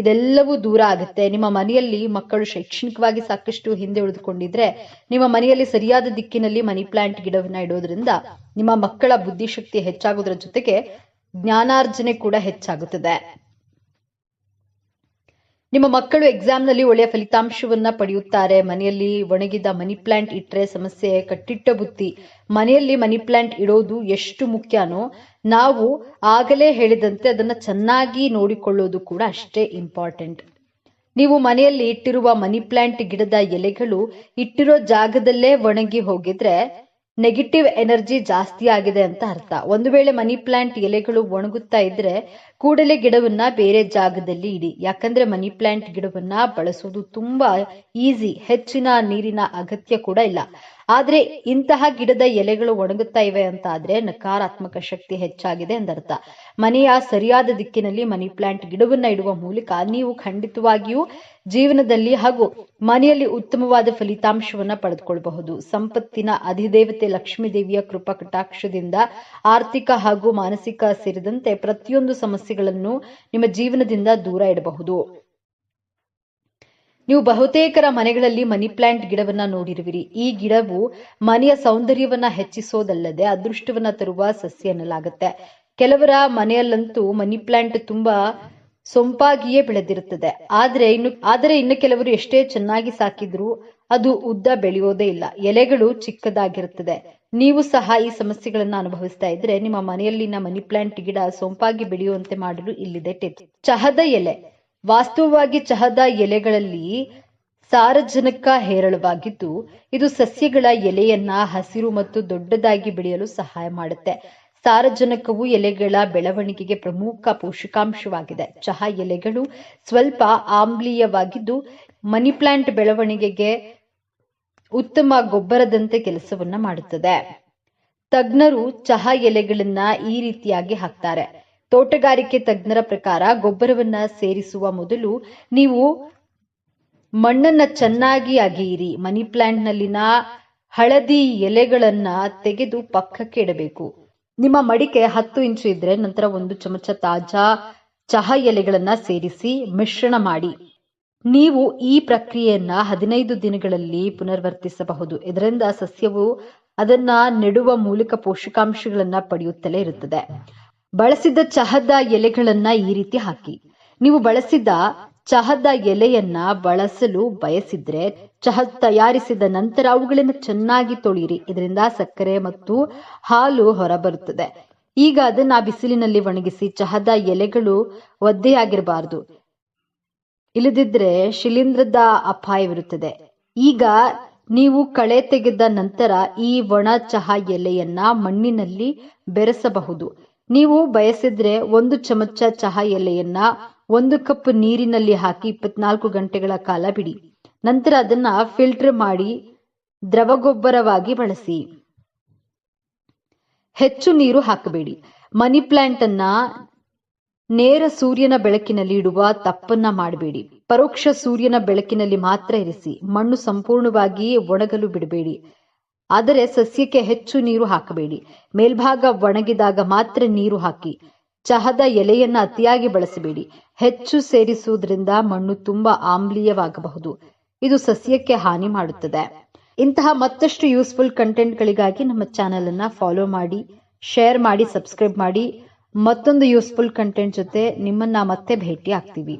ಇದೆಲ್ಲವೂ ದೂರ ಆಗುತ್ತೆ. ನಿಮ್ಮ ಮನೆಯಲ್ಲಿ ಮಕ್ಕಳು ಶೈಕ್ಷಣಿಕವಾಗಿ ಸಾಕಷ್ಟು ಹಿಂದೆ ಉಳಿದುಕೊಂಡಿದ್ರೆ, ನಿಮ್ಮ ಮನೆಯಲ್ಲಿ ಸರಿಯಾದ ದಿಕ್ಕಿನಲ್ಲಿ ಮನಿ ಪ್ಲಾಂಟ್ ಗಿಡವನ್ನ ಇಡೋದ್ರಿಂದ ನಿಮ್ಮ ಮಕ್ಕಳ ಬುದ್ಧಿಶಕ್ತಿ ಹೆಚ್ಚಾಗೋದ್ರ ಜೊತೆಗೆ ಜ್ಞಾನಾರ್ಜನೆ ಕೂಡ ಹೆಚ್ಚಾಗುತ್ತದೆ. ನಿಮ್ಮ ಮಕ್ಕಳು ಎಕ್ಸಾಮ್ನಲ್ಲಿ ಒಳ್ಳೆಯ ಫಲಿತಾಂಶವನ್ನ ಪಡೆಯುತ್ತಾರೆ. ಮನೆಯಲ್ಲಿ ಒಣಗಿದ ಮನಿ ಪ್ಲಾಂಟ್ ಇಟ್ಟರೆ ಸಮಸ್ಯೆ, ಕಟ್ಟಿಟ್ಟ ಬುತ್ತಿ. ಮನೆಯಲ್ಲಿ ಮನಿ ಪ್ಲಾಂಟ್ ಇಡೋದು ಎಷ್ಟು ಮುಖ್ಯನೋ ನಾವು ಆಗಲೇ ಹೇಳಿದಂತೆ ಅದನ್ನ ಚೆನ್ನಾಗಿ ನೋಡಿಕೊಳ್ಳೋದು ಕೂಡ ಅಷ್ಟೇ ಇಂಪಾರ್ಟೆಂಟ್ ನೀವು ಮನೆಯಲ್ಲಿ ಇಟ್ಟಿರುವ ಮನಿ ಪ್ಲಾಂಟ್ ಗಿಡದ ಎಲೆಗಳು ಇಟ್ಟಿರೋ ಜಾಗದಲ್ಲೇ ಒಣಗಿ ಹೋಗಿದ್ರೆ ನೆಗೆಟಿವ್ ಎನರ್ಜಿ ಜಾಸ್ತಿ ಆಗಿದೆ ಅಂತ ಅರ್ಥ. ಒಂದು ವೇಳೆ ಮನಿ ಪ್ಲಾಂಟ್ ಎಲೆಗಳು ಒಣಗುತ್ತಾ ಇದ್ರೆ ಕೂಡಲೇ ಗಿಡವನ್ನ ಬೇರೆ ಜಾಗದಲ್ಲಿ ಇಡಿ. ಯಾಕಂದ್ರೆ ಮನಿ ಪ್ಲಾಂಟ್ ಗಿಡವನ್ನ ಬಳಸೋದು ತುಂಬಾ ಈಸಿ ಹೆಚ್ಚಿನ ನೀರಿನ ಅಗತ್ಯ ಕೂಡ ಇಲ್ಲ. ಆದ್ರೆ ಇಂತಹ ಗಿಡದ ಎಲೆಗಳು ಒಣಗುತ್ತಾ ಇವೆ ಅಂತ ಆದ್ರೆ ನಕಾರಾತ್ಮಕ ಶಕ್ತಿ ಹೆಚ್ಚಾಗಿದೆ ಎಂದರ್ಥ ಮನೆಯ ಸರಿಯಾದ ದಿಕ್ಕಿನಲ್ಲಿ ಮನಿ ಪ್ಲಾಂಟ್ ಗಿಡವನ್ನ ಇಡುವ ಮೂಲಕ ನೀವು ಖಂಡಿತವಾಗಿಯೂ ಜೀವನದಲ್ಲಿ ಹಾಗೂ ಮನೆಯಲ್ಲಿ ಉತ್ತಮವಾದ ಫಲಿತಾಂಶವನ್ನ ಪಡೆದುಕೊಳ್ಳಬಹುದು ಸಂಪತ್ತಿನ ಅಧಿದೇವತೆ ಲಕ್ಷ್ಮೀ ದೇವಿಯ ಕೃಪಾ ಕಟಾಕ್ಷದಿಂದ ಆರ್ಥಿಕ ಹಾಗೂ ಮಾನಸಿಕ ಸೇರಿದಂತೆ ಪ್ರತಿಯೊಂದು ಸಮಸ್ಯೆಗಳನ್ನು ನಿಮ್ಮ ಜೀವನದಿಂದ ದೂರ ಇಡಬಹುದು. ನೀವು ಬಹುತೇಕರ ಮನೆಗಳಲ್ಲಿ ಮನಿ ಪ್ಲಾಂಟ್ ಗಿಡವನ್ನ ನೋಡಿರುವಿರಿ. ಈ ಗಿಡವು ಮನೆಯ ಸೌಂದರ್ಯವನ್ನ ಹೆಚ್ಚಿಸೋದಲ್ಲದೆ ಅದೃಷ್ಟವನ್ನ ತರುವ ಸಸ್ಯ ಎನ್ನಲಾಗುತ್ತೆ. ಕೆಲವರ ಮನೆಯಲ್ಲಂತೂ ಮನಿ ಪ್ಲಾಂಟ್ ತುಂಬಾ ಸೊಂಪಾಗಿಯೇ ಬೆಳೆದಿರುತ್ತದೆ. ಆದ್ರೆ ಇನ್ನು, ಆದರೆ ಇನ್ನು ಕೆಲವರು ಎಷ್ಟೇ ಚೆನ್ನಾಗಿ ಸಾಕಿದ್ರು ಅದು ಉದ್ದ ಬೆಳೆಯೋದೇ ಇಲ್ಲ. ಎಲೆಗಳು ಚಿಕ್ಕದಾಗಿರುತ್ತದೆ. ನೀವು ಸಹ ಈ ಸಮಸ್ಯೆಗಳನ್ನ ಅನುಭವಿಸ್ತಾ ಇದ್ರೆ ನಿಮ್ಮ ಮನೆಯಲ್ಲಿನ ಮನಿ ಪ್ಲಾಂಟ್ ಗಿಡ ಸೊಂಪಾಗಿ ಬೆಳೆಯುವಂತೆ ಮಾಡಲು ಇಲ್ಲಿದೆ ಟಿಪ್ಸ್. ಚಹದ ಎಲೆ. ವಾಸ್ತವವಾಗಿ ಚಹದ ಎಲೆಗಳಲ್ಲಿ ಸಾರಜನಕ ಹೇರಳವಾಗಿದ್ದು, ಇದು ಸಸ್ಯಗಳ ಎಲೆಯನ್ನ ಹಸಿರು ಮತ್ತು ದೊಡ್ಡದಾಗಿ ಬೆಳೆಯಲು ಸಹಾಯ ಮಾಡುತ್ತೆ. ಸಾರಜನಕವು ಎಲೆಗಳ ಬೆಳವಣಿಗೆಗೆ ಪ್ರಮುಖ ಪೋಷಕಾಂಶವಾಗಿದೆ. ಚಹಾ ಎಲೆಗಳು ಸ್ವಲ್ಪ ಆಮ್ಲೀಯವಾಗಿದ್ದು, ಮನಿ ಪ್ಲಾಂಟ್ ಬೆಳವಣಿಗೆಗೆ ಉತ್ತಮ ಗೊಬ್ಬರದಂತೆ ಕೆಲಸವನ್ನ ಮಾಡುತ್ತದೆ. ತಜ್ಞರು ಚಹಾ ಎಲೆಗಳನ್ನ ಈ ರೀತಿಯಾಗಿ ಹಾಕ್ತಾರೆ. ತೋಟಗಾರಿಕೆ ತಜ್ಞರ ಪ್ರಕಾರ ಗೊಬ್ಬರವನ್ನ ಸೇರಿಸುವ ಮೊದಲು ನೀವು ಮಣ್ಣನ್ನ ಚೆನ್ನಾಗಿ ಅಗೆಯಿರಿ. ಮನಿ ಪ್ಲಾಂಟ್ ನಲ್ಲಿನ ಹಳದಿ ಎಲೆಗಳನ್ನ ತೆಗೆದು ಪಕ್ಕಕ್ಕೆ ಇಡಬೇಕು. ನಿಮ್ಮ ಮಡಿಕೆ ಹತ್ತು ಇಂಚು ಇದ್ರೆ ನಂತರ ಒಂದು ಚಮಚ ತಾಜಾ ಚಹಾ ಎಲೆಗಳನ್ನ ಸೇರಿಸಿ ಮಿಶ್ರಣ ಮಾಡಿ. ನೀವು ಈ ಪ್ರಕ್ರಿಯೆಯನ್ನ ಹದಿನೈದು ದಿನಗಳಲ್ಲಿ ಪುನರ್ವರ್ತಿಸಬಹುದು. ಇದರಿಂದ ಸಸ್ಯವು ಅದನ್ನ ನೆಡುವ ಮೂಲಕ ಪೋಷಕಾಂಶಗಳನ್ನ ಪಡೆಯುತ್ತಲೇ ಇರುತ್ತದೆ. ಬಳಸಿದ ಚಹದ ಎಲೆಗಳನ್ನ ಈ ರೀತಿ ಹಾಕಿ. ನೀವು ಬಳಸಿದ ಚಹದ ಎಲೆಯನ್ನ ಬಳಸಲು ಬಯಸಿದ್ರೆ ಚಹ ತಯಾರಿಸಿದ ನಂತರ ಅವುಗಳನ್ನು ಚೆನ್ನಾಗಿ ತೊಳಿರಿ ಇದರಿಂದ ಸಕ್ಕರೆ ಮತ್ತು ಹಾಲು ಹೊರಬರುತ್ತದೆ. ಈಗ ಅದನ್ನ ಬಿಸಿಲಿನಲ್ಲಿ ಒಣಗಿಸಿ ಚಹದ ಎಲೆಗಳು ಒದ್ದೆಯಾಗಿರಬಾರದು ಇಲ್ಲದಿದ್ರೆ ಶಿಲೀಂಧ್ರದ ಅಪಾಯವಿರುತ್ತದೆ. ಈಗ ನೀವು ಕಳೆ ತೆಗೆದ ನಂತರ ಈ ಒಣ ಚಹಾ ಎಲೆಯನ್ನ ಮಣ್ಣಿನಲ್ಲಿ ಬೆರೆಸಬಹುದು. ನೀವು ಬಯಸಿದ್ರೆ ಒಂದು ಚಮಚ ಚಹಾ ಎಲೆಯನ್ನ ಒಂದು ಕಪ್ ನೀರಿನಲ್ಲಿ ಹಾಕಿ ಇಪ್ಪತ್ನಾಲ್ಕು ಗಂಟೆಗಳ ಕಾಲ ಬಿಡಿ. ನಂತರ ಅದನ್ನ ಫಿಲ್ಟರ್ ಮಾಡಿ ದ್ರವಗೊಬ್ಬರವಾಗಿ ಬಳಸಿ. ಹೆಚ್ಚು ನೀರು ಹಾಕಬೇಡಿ. ಮನಿ ಪ್ಲಾಂಟ್ ಅನ್ನ ನೇರ ಸೂರ್ಯನ ಬೆಳಕಿನಲ್ಲಿ ಇಡುವ ತಪ್ಪನ್ನ ಮಾಡಬೇಡಿ. ಪರೋಕ್ಷ ಸೂರ್ಯನ ಬೆಳಕಿನಲ್ಲಿ ಮಾತ್ರ ಇರಿಸಿ. ಮಣ್ಣು ಸಂಪೂರ್ಣವಾಗಿ ಒಣಗಲು ಬಿಡಬೇಡಿ. ಆದರೆ ಸಸ್ಯಕ್ಕೆ ಹೆಚ್ಚು ನೀರು ಹಾಕಬೇಡಿ. ಮೇಲ್ಭಾಗ ಒಣಗಿದಾಗ ಮಾತ್ರ ನೀರು ಹಾಕಿ, ಚಹದ ಎಲೆಯನ್ನ ಅತಿಯಾಗಿ ಬಳಸಬೇಡಿ. ಹೆಚ್ಚು ಸೇರಿಸುವುದರಿಂದ ಮಣ್ಣು ತುಂಬಾ ಆಮ್ಲೀಯವಾಗಬಹುದು. ಇದು ಸಸ್ಯಕ್ಕೆ ಹಾನಿ ಮಾಡುತ್ತದೆ. ಇಂತಹ ಮತ್ತಷ್ಟು ಯೂಸ್ಫುಲ್ ಕಂಟೆಂಟ್ಗಳಿಗಾಗಿ ನಮ್ಮ ಚಾನೆಲ್ ಅನ್ನ ಫಾಲೋ ಮಾಡಿ, ಶೇರ್ ಮಾಡಿ, ಸಬ್ಸ್ಕ್ರೈಬ್ ಮಾಡಿ. ಮತ್ತೊಂದು ಯೂಸ್ಫುಲ್ ಕಂಟೆಂಟ್ ಜೊತೆ ನಿಮ್ಮನ್ನ ಮತ್ತೆ ಭೇಟಿ ಆಗ್ತೀವಿ